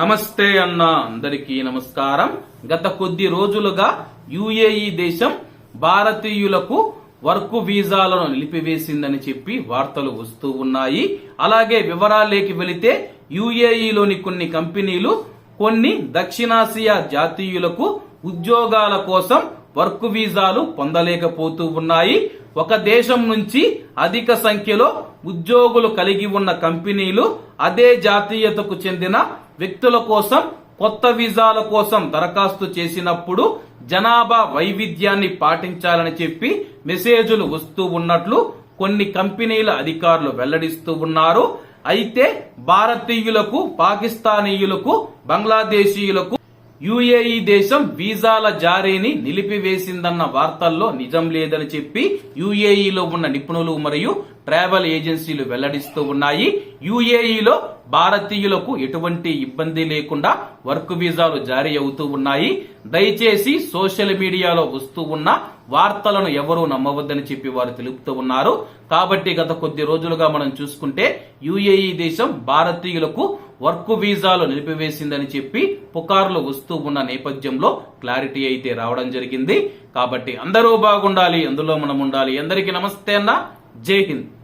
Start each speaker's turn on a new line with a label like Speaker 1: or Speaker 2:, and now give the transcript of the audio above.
Speaker 1: నమస్తే అన్న అందరికీ నమస్కారం. గత కొద్ది రోజులుగా యుఏఈ దేశం భారతీయులకు వర్క్ వీసాలను నిలిపివేసిందని చెప్పి వార్తలు వస్తూ ఉన్నాయి. అలాగే వివరాలేకి వెళితే యుఏఈలోని కొన్ని కంపెనీలు కొన్ని దక్షిణాసియా జాతీయులకు ఉద్యోగాల కోసం వర్క్ వీసాలు పొందలేకపోతూ ఉన్నాయి. ఒక దేశం నుంచి అధిక సంఖ్యలో ఉద్యోగులు కలిగి ఉన్న కంపెనీలు అదే జాతీయతకు చెందిన వ్యక్తుల కోసం కొత్త వీసాల కోసం దరఖాస్తు చేసినప్పుడు జనాభా వైవిధ్యాన్ని పాటించాలని చెప్పి మెసేజ్లు వస్తూ ఉన్నట్లు కొన్ని కంపెనీల అధికారులు వెల్లడిస్తూ ఉన్నారు. అయితే భారతీయులకు పాకిస్తానీయులకు బంగ్లాదేశీయులకు యుఏఈ దేశం వీసాల జారీని నిలిపివేసిందన్న వార్తల్లో నిజం లేదని చెప్పి యుఏఈలో ఉన్న నిపుణులు మరియు ట్రావెల్ ఏజెన్సీలు వెల్లడిస్తూ ఉన్నాయి. యుఏఈలో భారతీయులకు ఎటువంటి ఇబ్బంది లేకుండా వర్క్ వీసాలు జారీ అవుతూ ఉన్నాయి. దయచేసి సోషల్ మీడియాలో వస్తూ ఉన్న వార్తలను ఎవరూ నమ్మవద్దని చెప్పి వారు తెలుపుతూ ఉన్నారు. కాబట్టి గత కొద్ది రోజులుగా మనం చూసుకుంటే యుఏఈ దేశం భారతీయులకు వర్క్ వీసాలు నిలిపివేసిందని చెప్పి పుకార్లు వస్తూ ఉన్న నేపథ్యంలో క్లారిటీ అయితే రావడం జరిగింది. కాబట్టి అందరూ బాగుండాలి అందులో మనం ఉండాలి. అందరికీ నమస్తే అన్న. జై హింద్.